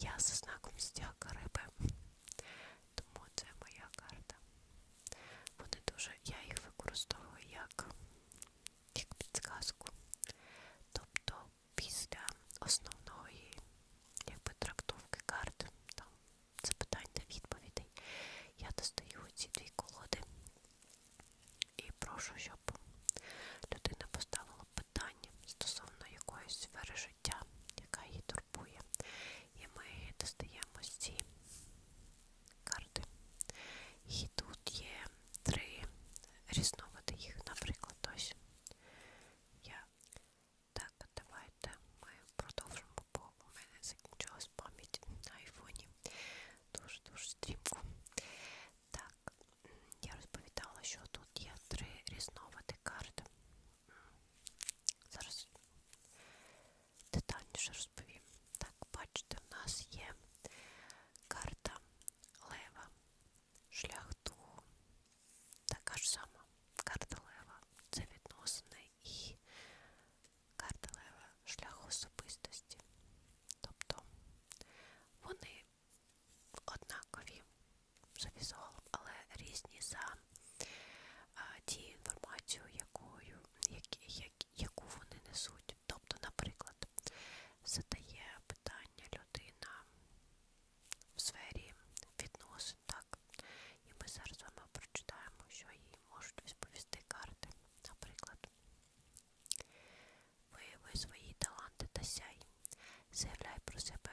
Я за знаком зодиака риби, Lucifer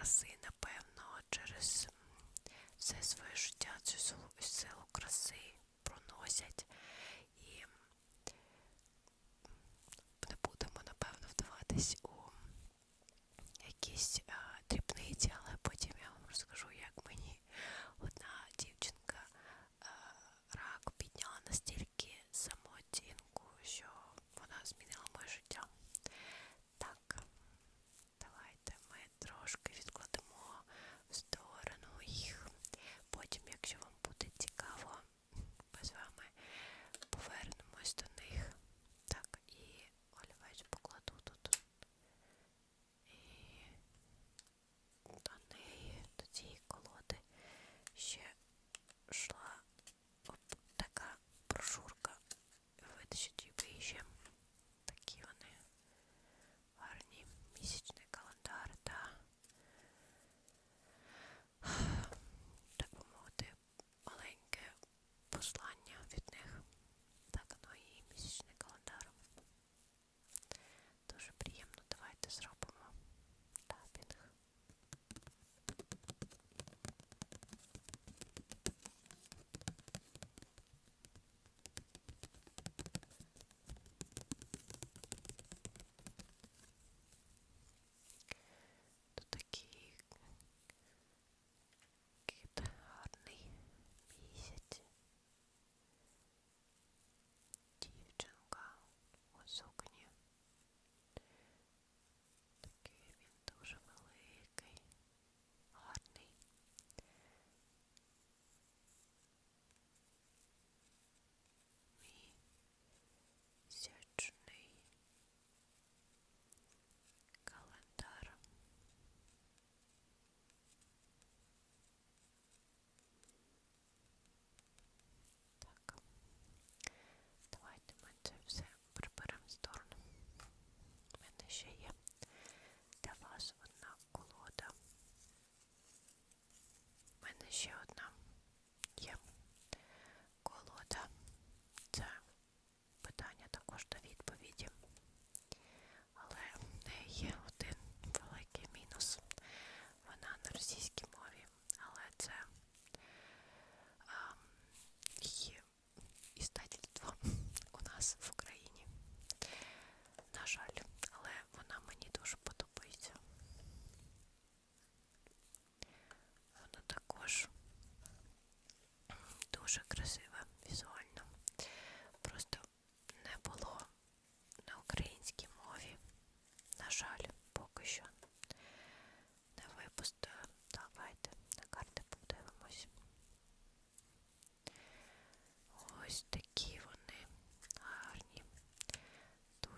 краси, напевно, через все своє життя цю силу краси проносять. І не будемо, напевно, вдаватись у якісь а, дрібниці, але потім я вам розкажу.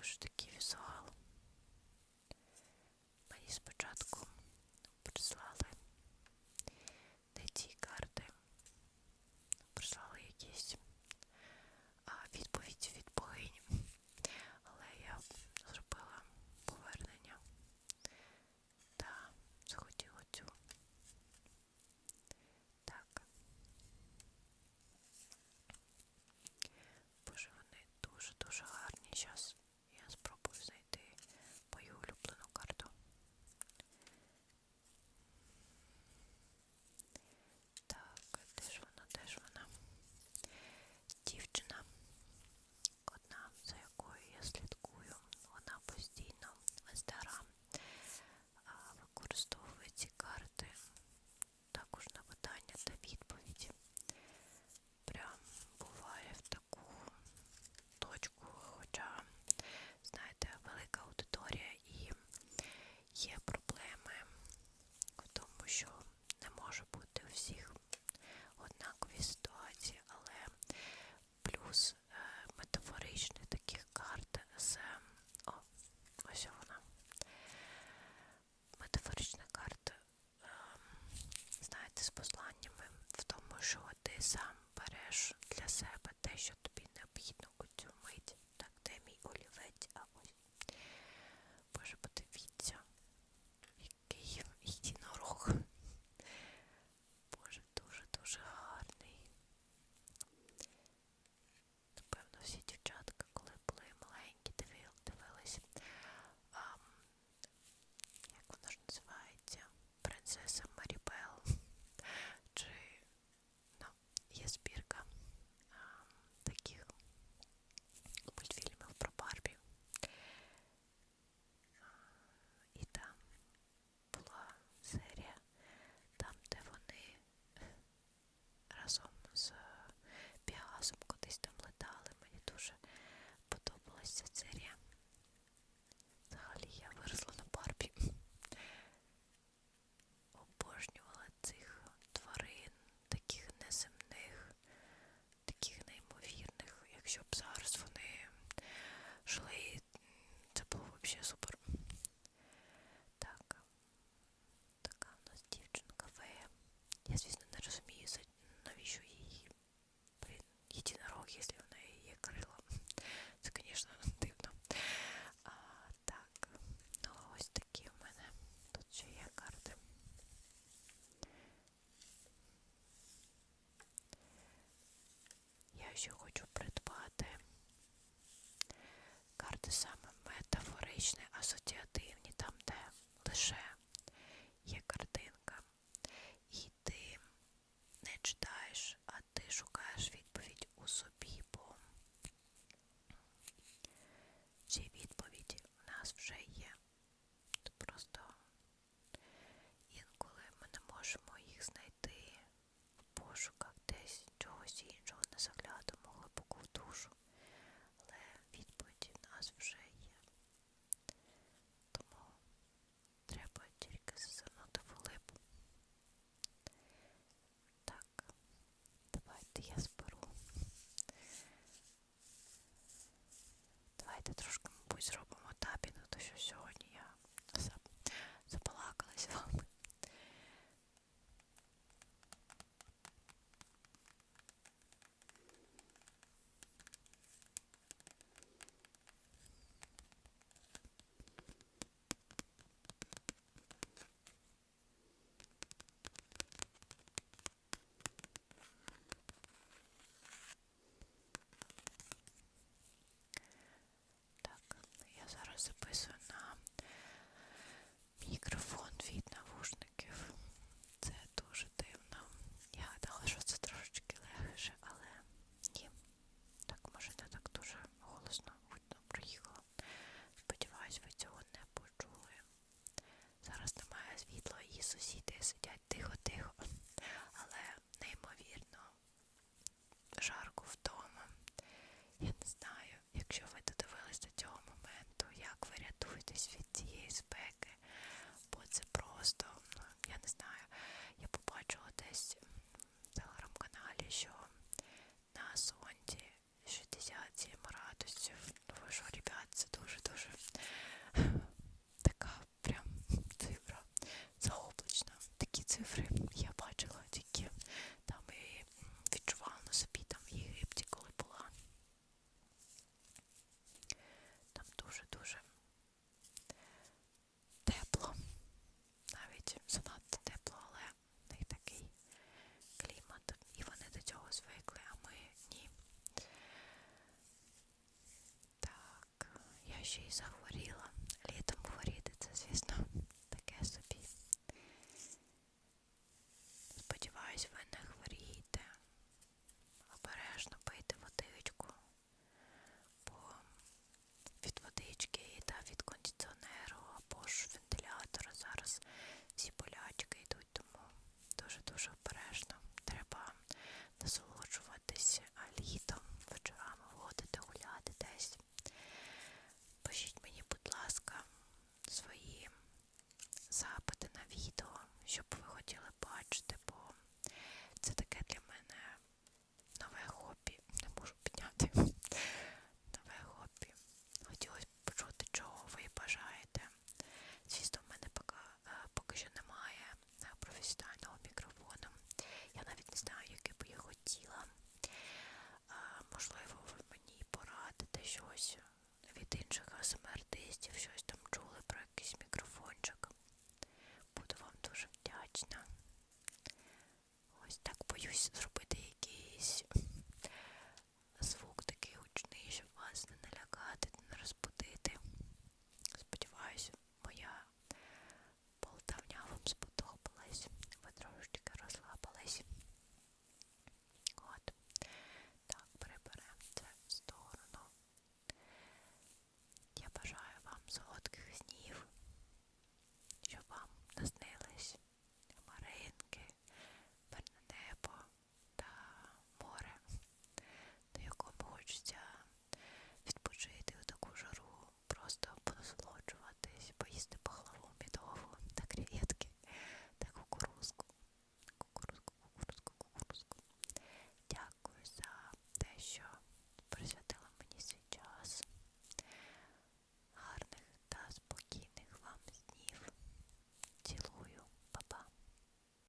знову ж таки візуал. Мені спочатку Ще хочу придбати. Карти саме метафоричні, асоціативні, там, де лише Я зараз записую на ще й захворіла. Літом хворіти, це, звісно, таке собі. Сподіваюсь, ви не хворієте. Обережно пийте водичку, бо від водички та від кондиціонеру або ж вентилятора зараз всі болячки йдуть, тому дуже-дуже обережно. хотіли бачити.